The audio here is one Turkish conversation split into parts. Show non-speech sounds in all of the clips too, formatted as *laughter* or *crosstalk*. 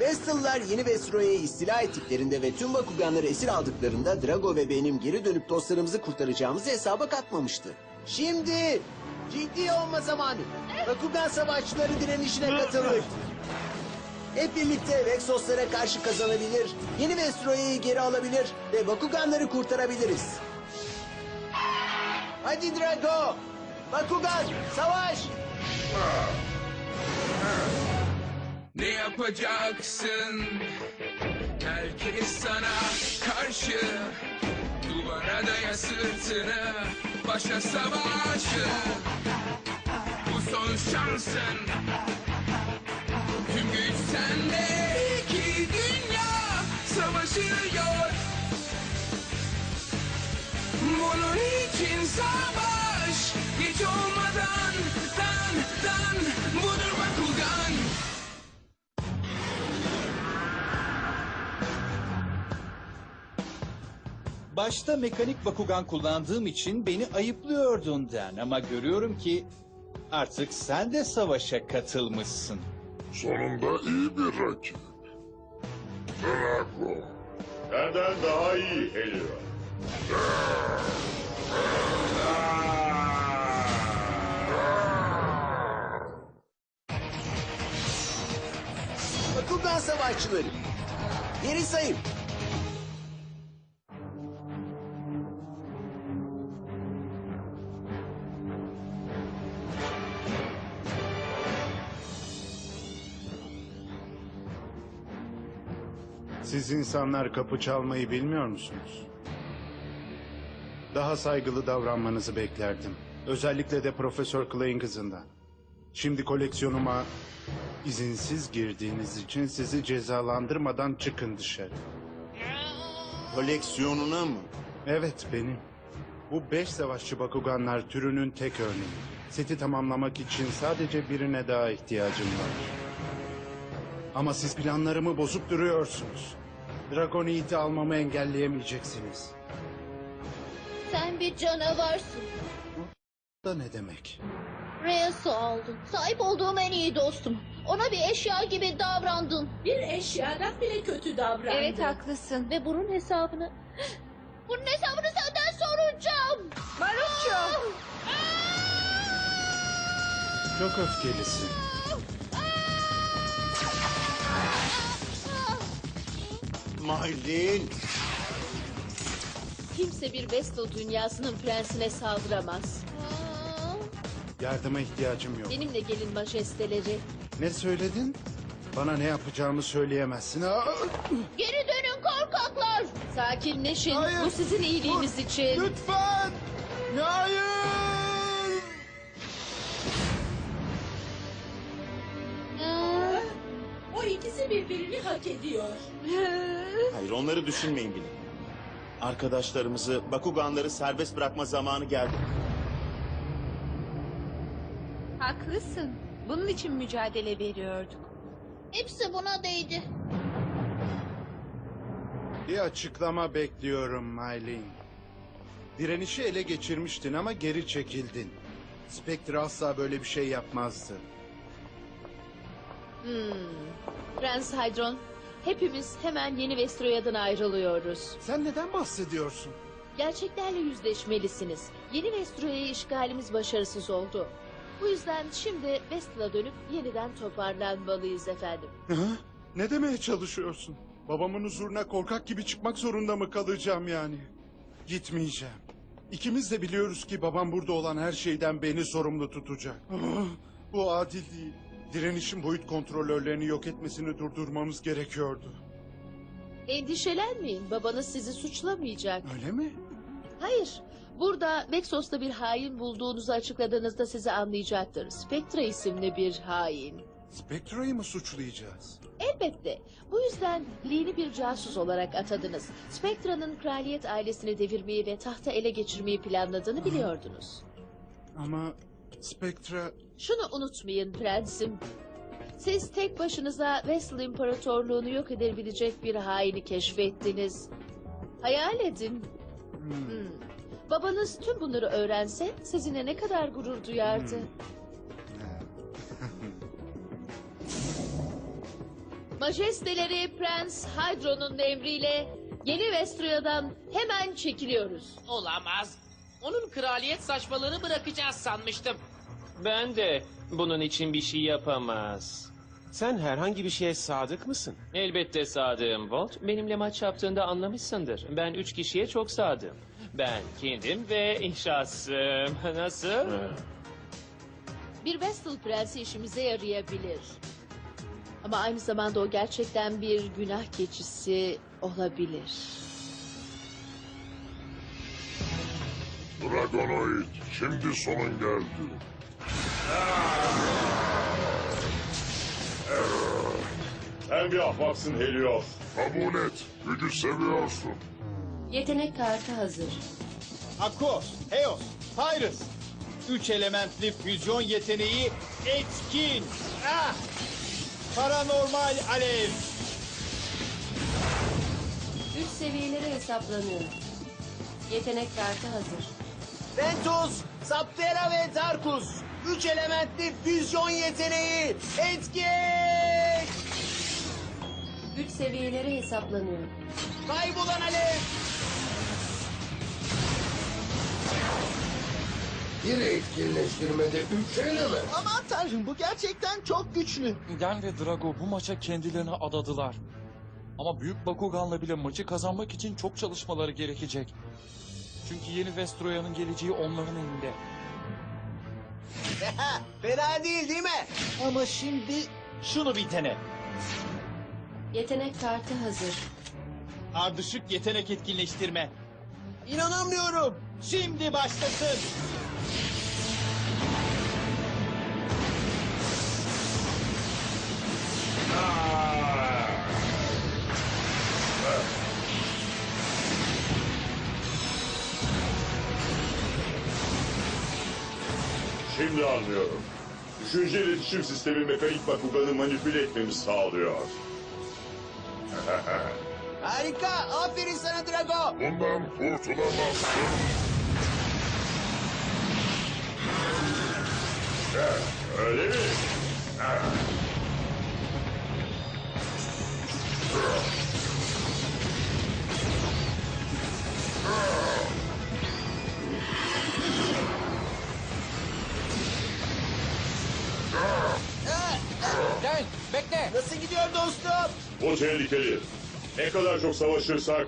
Vestal'lar yeni Vestroya'yı istila ettiklerinde ve tüm Bakuganları esir aldıklarında Drago ve benim geri dönüp dostlarımızı kurtaracağımızı hesaba katmamıştı. Şimdi ciddi olma zamanı. Bakugan savaşçıları direnişine katılır. Hep birlikte Vexoslara karşı kazanabilir, yeni Vestroya'yı geri alabilir ve Bakuganları kurtarabiliriz. Hadi Drago! Bakugan, savaş! Ne yapacaksın? Herkes sana karşı Duvara daya sırtını Başla savaşı. Bu son şansın. Tüm güç sende İki dünya savaşıyor. Bunun için savaş Geç olmadan Dan dan. Budur Başta mekanik Bakugan kullandığım için beni ayıplıyordun Den ama görüyorum ki artık sen de savaşa katılmışsın. Sonunda iyi bir rakip. Drago. Senden daha iyi Helios. Bakugan savaşçıları. Geri sayım. Siz insanlar kapı çalmayı bilmiyor musunuz? Daha saygılı davranmanızı beklerdim. Özellikle de Profesör Clay'in kızından. Şimdi koleksiyonuma izinsiz girdiğiniz için sizi cezalandırmadan çıkın dışarı. Koleksiyonuna mı? Evet benim. Bu beş savaşçı Bakuganlar türünün tek örneği. Seti tamamlamak için sadece birine daha ihtiyacım var. Ama siz planlarımı bozup duruyorsunuz. Dragon Eat'i almamı engelleyemeyeceksiniz. Sen bir canavarsın. Da ne demek? Reyes'i aldın. Sahip olduğum en iyi dostum. Ona bir eşya gibi davrandın. Bir eşyadan bile kötü davrandı. Evet haklısın. Ve bunun hesabını... *gasps* Bunun hesabını senden soracağım. Maruço. *gasps* Çok öfkelisin. Maylin. Kimse bir Vestal dünyasının prensine saldıramaz. Yardıma ihtiyacım yok. Benimle gelin majesteleri. Ne söyledin? Bana ne yapacağımı söyleyemezsin. Aa! Geri dönün korkaklar. Sakinleşin. Hayır. Bu sizin iyiliğiniz için. Lütfen! Hayır! Onları düşünmeyin bile. Arkadaşlarımızı, Bakuganları serbest bırakma zamanı geldi. Haklısın. Bunun için mücadele veriyorduk. hepsi buna değdi. Bir açıklama bekliyorum Maylin. Direnişi ele geçirmiştin ama geri çekildin. Spectre asla böyle bir şey yapmazdı. Hmm. Prens Hydron, hepimiz hemen yeni Vestroya'dan ayrılıyoruz. Sen neden bahsediyorsun? Gerçeklerle yüzleşmelisiniz. Yeni Vestroya'yı işgalimiz başarısız oldu. Bu yüzden şimdi Vestal'a dönüp yeniden toparlanmalıyız efendim. Ha? Ne demeye çalışıyorsun? Babamın huzuruna korkak gibi çıkmak zorunda mı kalacağım yani? Gitmeyeceğim. İkimiz de biliyoruz ki babam burada olan her şeyden beni sorumlu tutacak. Ah, Bu adil değil. Direnişin boyut kontrolörlerini yok etmesini durdurmamız gerekiyordu. Endişelenmeyin, babanız sizi suçlamayacak. Öyle mi? Hayır, burada Vexos'ta bir hain bulduğunuzu açıkladığınızda sizi anlayacaktır. Spectra isimli bir hain. Spectre'yi mı suçlayacağız? Elbette. Bu yüzden Lee'ni bir casus olarak atadınız. Spectra'nın kraliyet ailesini devirmeyi ve tahta ele geçirmeyi planladığını biliyordunuz. Ama Spectre... Şunu unutmayın prensim. Siz tek başınıza Vestal İmparatorluğunu yok edebilecek bir haini keşfettiniz. Hayal edin. Hmm. Hmm. Babanız tüm bunları öğrense sizinle ne kadar gurur duyardı. Hmm. *laughs* Majesteleri Prens Hydro'nun emriyle yeni Vestroya'dan hemen çekiliyoruz. Olamaz. Onun kraliyet saçmalığını bırakacağız sanmıştım. Ben de bunun için bir şey yapamaz. Sen herhangi bir şeye sadık mısın? Elbette sadığım Volt. Benimle maç yaptığında anlamışsındır. Ben üç kişiye çok sadığım. Ben kendim ve şahsım. *laughs* Nasıl? Bir Vestal Prensi işimize yarayabilir. Ama aynı zamanda o gerçekten bir günah keçisi olabilir. Dragonoid, şimdi sonun geldi. Sen bir ahmaksın Helios. Kabul et, gücü seviyorsun. Yetenek kartı hazır. Akos, Eos, Pyrus. Üç elementli füzyon yeteneği etkin. Ah! Paranormal alev. Üç seviyeleri hesaplanıyor. Yetenek kartı hazır. Ventus, Saptera ve Tarkus. Üç elementli füzyon yeteneği. Etkin! Güç seviyeleri hesaplanıyor. Kaybolan alev. Bir etkinleştirmede üç element. Aman tanrım bu gerçekten çok güçlü. Den ve Drago bu maça kendilerini adadılar. Ama Büyük Bakugan'la bile maçı kazanmak için çok çalışmaları gerekecek. Çünkü yeni Vestroya'nın geleceği onların elinde. Fena değil değil mi? Ama şimdi şunu bir dene. Yetenek kartı hazır. Ardışık yetenek etkinleştirme. İnanamıyorum. Şimdi başlasın. Şimdi anlıyorum. Düşünce iletişim sistemi mekanik Bakugan'ı manipüle etmemizi sağlıyor. *laughs* Harika. Aferin sana Drago. Bundan kurtulamazsın. Eh, *laughs* Öyle mi? Eh. Den bekle. Nasıl gidiyor dostum? Bu tehlikeli. Ne kadar çok savaşırsak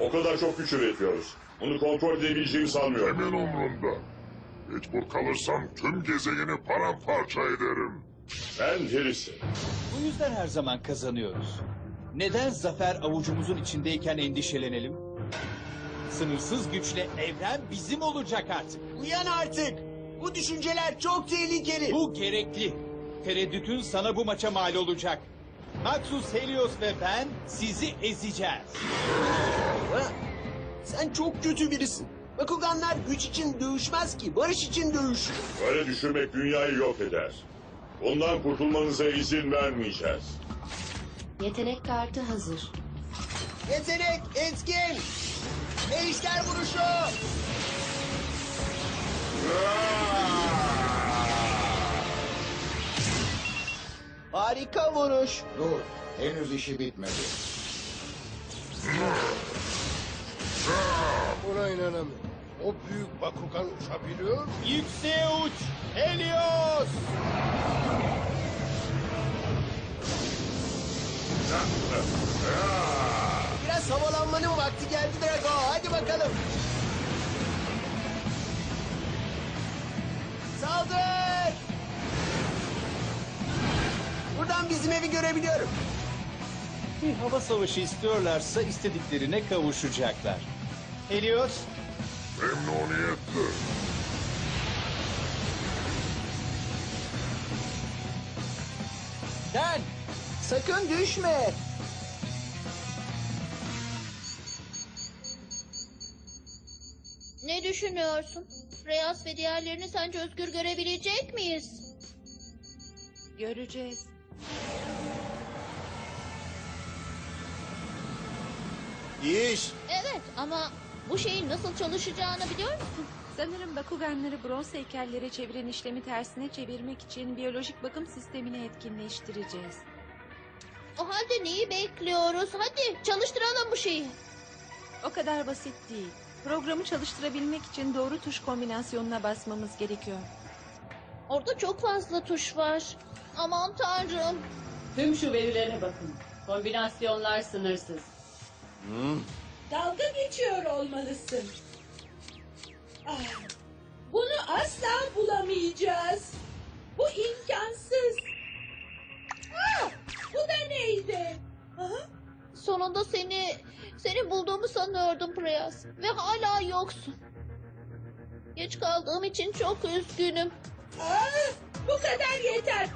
o kadar çok güç üretiyoruz. Bunu kontrol edebileceğimi sanmıyorum. Hemen umrunda. Mecbur kalırsam tüm gezegeni paramparça ederim. Ben Heris'im. Bu yüzden her zaman kazanıyoruz. Neden zafer avucumuzun içindeyken endişelenelim? Sınırsız güçle evren bizim olacak artık. Uyan artık. Bu düşünceler çok tehlikeli. Bu gerekli. Tereddütün sana bu maça mal olacak. Maxus Helios ve ben sizi ezeceğiz. Ha? Sen çok kötü birisin. Bakuganlar güç için dövüşmez ki, barış için dövüşür. Böyle düşünmek dünyayı yok eder. Bundan kurtulmanıza izin vermeyeceğiz. Yetenek kartı hazır. Yetenek, etkin. Ejder vuruşu. Harika vuruş. Dur, henüz işi bitmedi. Buna inanamıyorum. O büyük Bakugan uçabiliyor. Yükseğe uç Helios! Biraz havalanmanın vakti geldi Drago. Hadi bakalım. Saldır! Buradan bizim evi görebiliyorum. Bir hava savaşı istiyorlarsa istediklerine kavuşacaklar. Helios, Memnuniyetle. Den Sakın düşme. Ne düşünüyorsun? Reyas ve diğerlerini sence özgür görebilecek miyiz? Göreceğiz. İyi iş. Evet ama bu şeyin nasıl çalışacağını biliyor musun? Sanırım Bakuganları bronz heykellere çeviren işlemi tersine çevirmek için biyolojik bakım sistemini etkinleştireceğiz. O halde neyi bekliyoruz? Hadi çalıştıralım bu şeyi. O kadar basit değil. Programı çalıştırabilmek için doğru tuş kombinasyonuna basmamız gerekiyor. Orada çok fazla tuş var. Aman tanrım. Tüm şu verilerine bakın. Kombinasyonlar sınırsız. Dalga geçiyor olmalısın. Ah, bunu asla bulamayacağız. Bu imkansız. Ah, bu da neydi? Aha, Sonunda seni seni bulduğumu sanıyordum Preyas. Ve hala yoksun. Geç kaldığım için çok üzgünüm. ah, bu kadar yeter.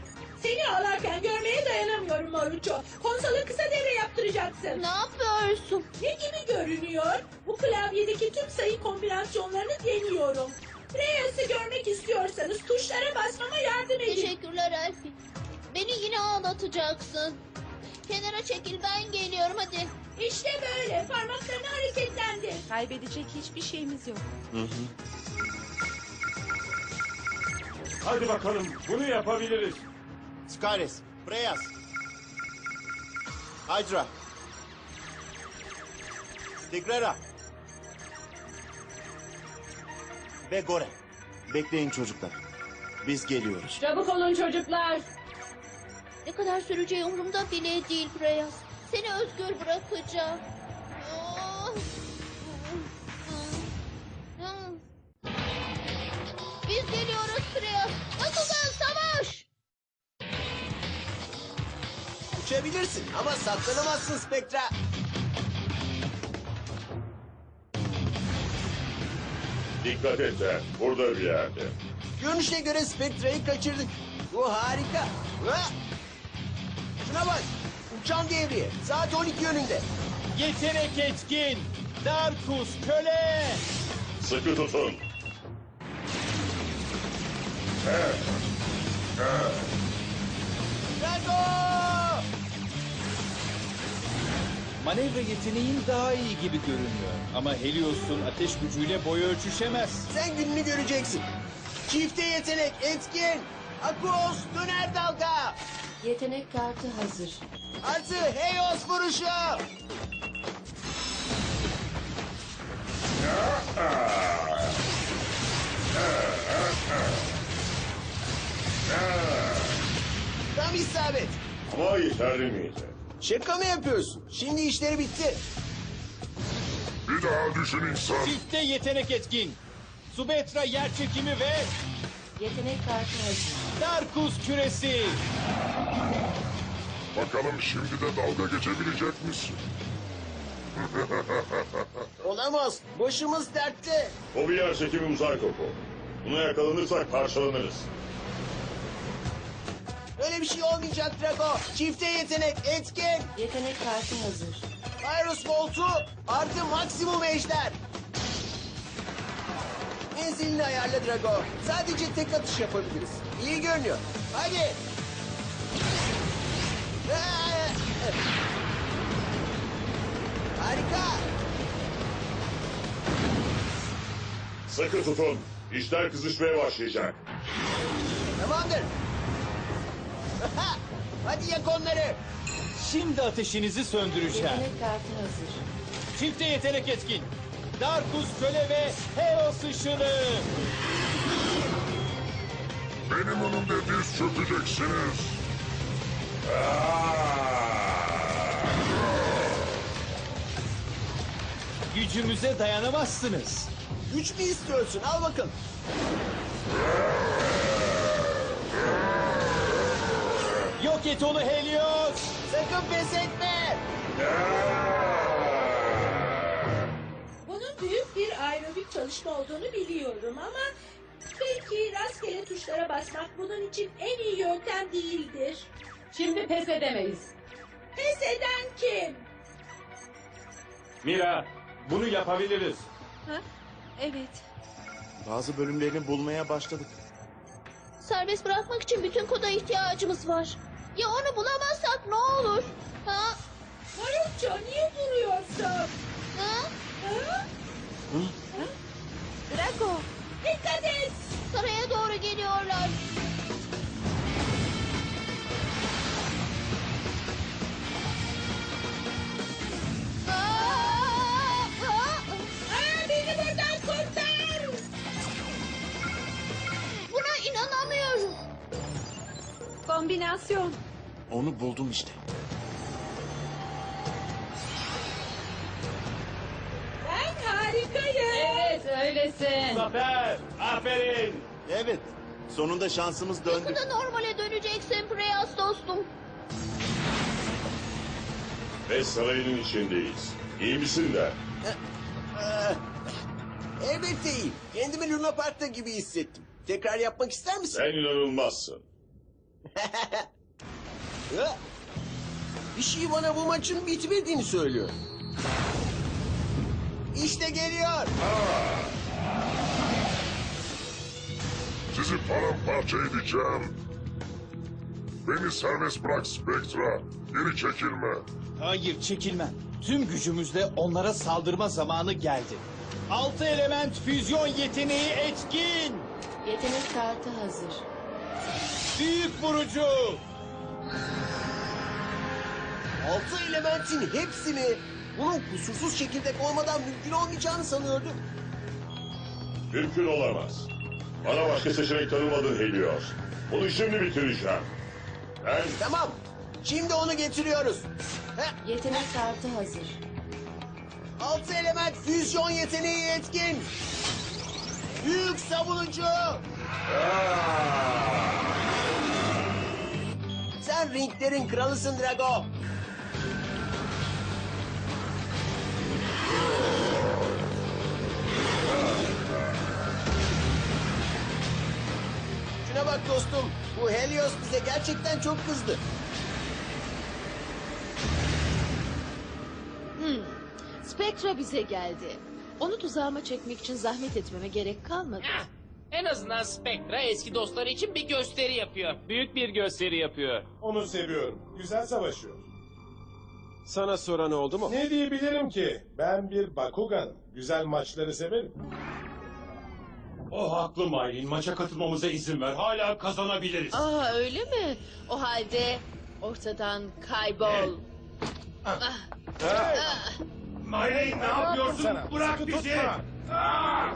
Seni ağlarken görmeye dayanamıyorum Maruço. Konsolu kısa devre yaptıracaksın. Ne yapıyorsun? Ne gibi görünüyor? Bu klavyedeki tüm sayı kombinasyonlarını deniyorum. Reyes'i görmek istiyorsanız tuşlara basmama yardım edin. Teşekkürler Elfi. Beni yine ağlatacaksın. Kenara çekil ben geliyorum hadi. İşte böyle parmaklarını hareketlendir. Kaybedecek hiçbir şeyimiz yok. Hadi bakalım bunu yapabiliriz. Skares, Preyas. Hydra. Tigrera. Ve Gore. Bekleyin çocuklar. Biz geliyoruz. Çabuk olun çocuklar. Ne kadar süreceği umurumda bile değil Preyas. Seni özgür bırakacağım. Uçabilirsin ama saklanamazsın Spectra. Dikkat et de burada bir yerde. Görünüşe göre Spectra'yı kaçırdık. Bu harika. Ha! Şuna bak. Uçan devriye. Saat 12 yönünde. Yetenek etkin. Darkus köle. Sıkı tutun. Drago! Manevra yeteneğin daha iyi gibi görünüyor. Ama Helios'un ateş gücüyle boy ölçüşemez. Sen gününü göreceksin. Çifte yetenek etkin. Akos döner dalga. Yetenek kartı hazır. Artı Heyos vuruşu. Tam isabet. Ama yeterli miydi? Şaka mı yapıyorsun? Şimdi işleri bitti. Bir daha düşün insan. Çifte yetenek etkin. Subetra yer çekimi ve Yetenek kartı hazır. Darkus küresi. Bakalım şimdi de dalga geçebilecek misin? *laughs* Olamaz. Başımız dertte. O bir yer çekimi uzay topu. Buna yakalanırsak parçalanırız. Öyle bir şey olmayacak Drago. Çifte yetenek etkin. Yetenek kartı hazır. Virus Volt'u artı maksimum ejder. Menzilini ayarla Drago. Sadece tek atış yapabiliriz. İyi görünüyor. Hadi. Harika. Sıkı tutun. İşler kızışmaya başlayacak. Tamamdır. Hadi yak onları. Şimdi ateşinizi söndüreceğim. Yetenek kartı hazır. Çifte yetenek etkin. Darkus köle ve Heos ışını. Benim önümde diz çökeceksiniz. Gücümüze dayanamazsınız. Güç mü istiyorsun? Al bakın. Yok et onu Helios. Sakın pes etme. Bunun büyük bir aerobik çalışma olduğunu biliyorum ama belki rastgele tuşlara basmak bunun için en iyi yöntem değildir. Şimdi pes edemeyiz. Pes eden kim? Mira, bunu yapabiliriz. Ha? Evet. Bazı bölümlerini bulmaya başladık. Serbest bırakmak için bütün koda ihtiyacımız var. Ya onu bulamazsak ne olur? Ha? Halukça niye duruyorsun? Ha? Ha? Draco Dikkat et. saraya doğru geliyorlar. Aa! Aa! Aa. Buna inanamıyorum. Kombinasyon. Onu buldum işte. Ben harikayım. Evet öylesin. Zafer, aferin. Evet, sonunda şansımız döndü. Yakında normale döneceksin Preyas dostum. Ve sarayının içindeyiz. İyi misin de? Ee, elbette iyi. Kendimi Luna Park'ta gibi hissettim. Tekrar yapmak ister misin? Sen inanılmazsın. *laughs* Bir şey bana bu maçın bitmediğini söylüyor. İşte geliyor. Sizi paramparça edeceğim. Beni serbest bırak Spectra. Geri çekilme. Hayır çekilmem. Tüm gücümüzle onlara saldırma zamanı geldi. Altı element füzyon yeteneği etkin. Yetenek kartı hazır. Büyük vurucu. Altı elementin hepsini bunun kusursuz şekilde koymadan mümkün olmayacağını sanıyordum. Mümkün olamaz. Bana başka seçenek tanımadın Helios. Bunu şimdi bitireceğim. Ben Tamam. Şimdi onu getiriyoruz. Heh, Yetenek kartı hazır. altı element füzyon yeteneği etkin. Büyük savunucu. Sen ringlerin kralısın Drago. Dostum. Bu Helios bize gerçekten çok kızdı. Hmm. Spectra bize geldi. Onu tuzağıma çekmek için zahmet etmeme gerek kalmadı. En azından Spectra eski dostları için bir gösteri yapıyor. Büyük bir gösteri yapıyor. Onu seviyorum. Güzel savaşıyor. Sana soran oldu mu? Ne diyebilirim ki? Ben bir Bakugan. Güzel maçları severim. O haklı Maylin. Maça katılmamıza izin ver. Hala kazanabiliriz. Aa öyle mi? O halde ortadan kaybol. Ah. Ah. Maylin ne yapıyorsun? Sana, Bırak sıkı bizi. tutma. Ah!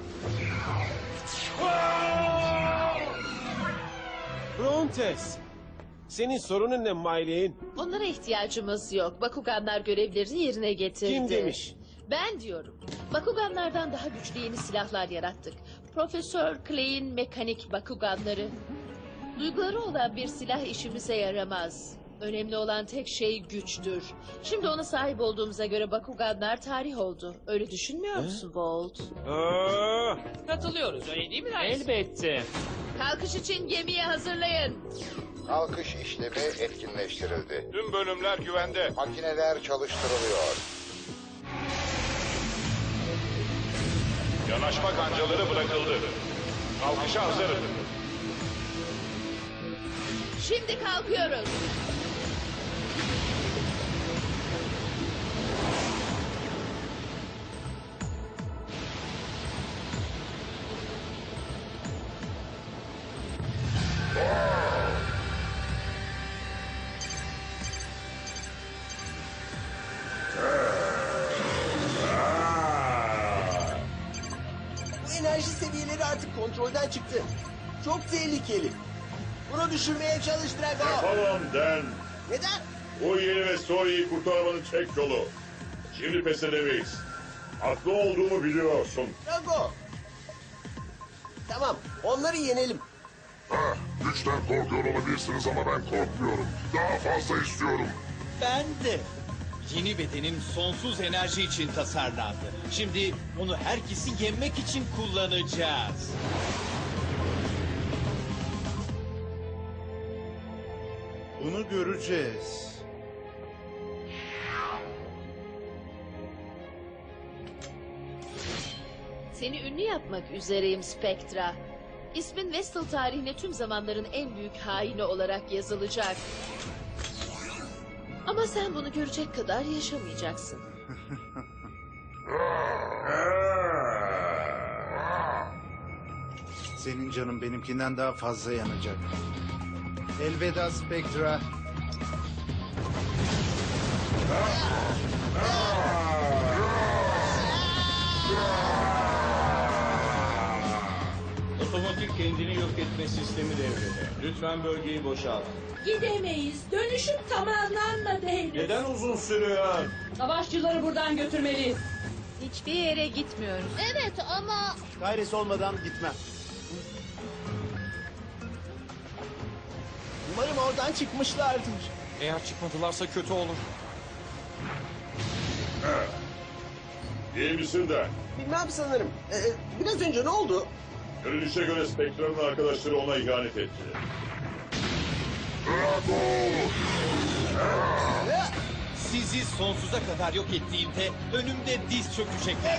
Ah! Brontes. Senin sorunun ne Mayleğin? Onlara ihtiyacımız yok. Bakuganlar görevlerini yerine getirdi. Kim demiş? Ben diyorum. Bakuganlardan daha güçlü yeni silahlar yarattık. Profesör Clay'in mekanik Bakuganları. Duyguları olan bir silah işimize yaramaz. Önemli olan tek şey güçtür. Şimdi ona sahip olduğumuza göre Bakuganlar tarih oldu. Öyle düşünmüyor musun Bolt? Aa, Katılıyoruz öyle değil mi Rice? Elbette. Kalkış için gemiyi hazırlayın. Kalkış işlemi etkinleştirildi. Tüm bölümler güvende. Makineler çalıştırılıyor. Yanaşma kancaları bırakıldı. Kalkışa hazırız. Şimdi kalkıyoruz. Artık kontrolden çıktı. Çok tehlikeli. Bunu düşürmeye çalış Drago. yapamam Den. Neden? Bu yeni ve Story'yi kurtarmanın tek yolu. Şimdi pes edemeyiz. Haklı olduğumu biliyorsun. Drago. Tamam, onları yenelim. Ah, güçten korkuyor olabilirsiniz ama ben korkmuyorum. Daha fazla istiyorum. Ben de. Yeni bedenim sonsuz enerji için tasarlandı. Şimdi onu herkesi yenmek için kullanacağız. Bunu göreceğiz. Seni ünlü yapmak üzereyim Spectra. İsmin Vestal tarihine tüm zamanların en büyük haini olarak yazılacak. Ama sen bunu görecek kadar yaşamayacaksın. *laughs* Senin canın benimkinden daha fazla yanacak. Elveda Spectra. Otomatik kendini yok etti. etme sistemi devrede. Lütfen bölgeyi boşalt. Gidemeyiz. Dönüşüm tamamlanmadı henüz. Neden uzun sürüyor? Savaşçıları buradan götürmeliyiz. Hiçbir yere gitmiyoruz. Evet ama Gayres olmadan gitmem. Umarım oradan çıkmışlardır. Eğer çıkmadılarsa kötü olur. İyi misin de? Bilmem sanırım. Ee, biraz önce ne oldu? Görünüşe göre Spectre'ın arkadaşları ona ihanet etti. Sizi sonsuza kadar yok ettiğimde önümde diz çökecekler.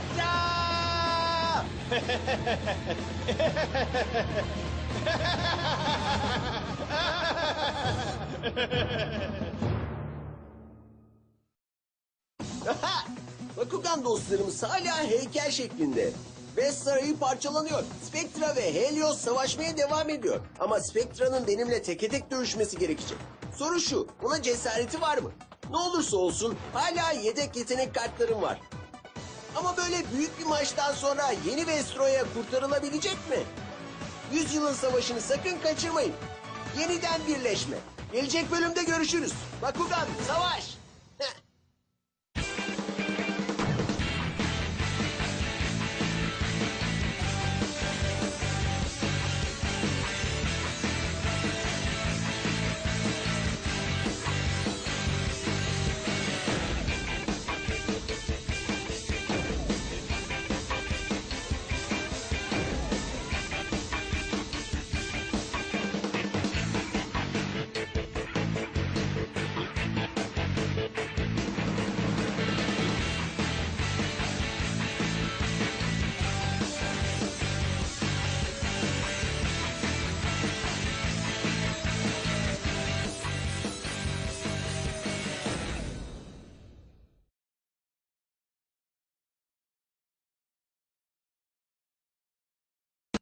Aha! Bakugan dostlarımız hala heykel şeklinde. Ve sarayı parçalanıyor. Spectra ve Helios savaşmaya devam ediyor. Ama Spectra'nın benimle teke tek dövüşmesi gerekecek. Soru şu, buna cesareti var mı? Ne olursa olsun hala yedek yetenek kartlarım var. Ama böyle büyük bir maçtan sonra yeni Vestro'ya kurtarılabilecek mi? Yüzyılın savaşını sakın kaçırmayın. Yeniden birleşme. Gelecek bölümde görüşürüz. Bakugan, savaş!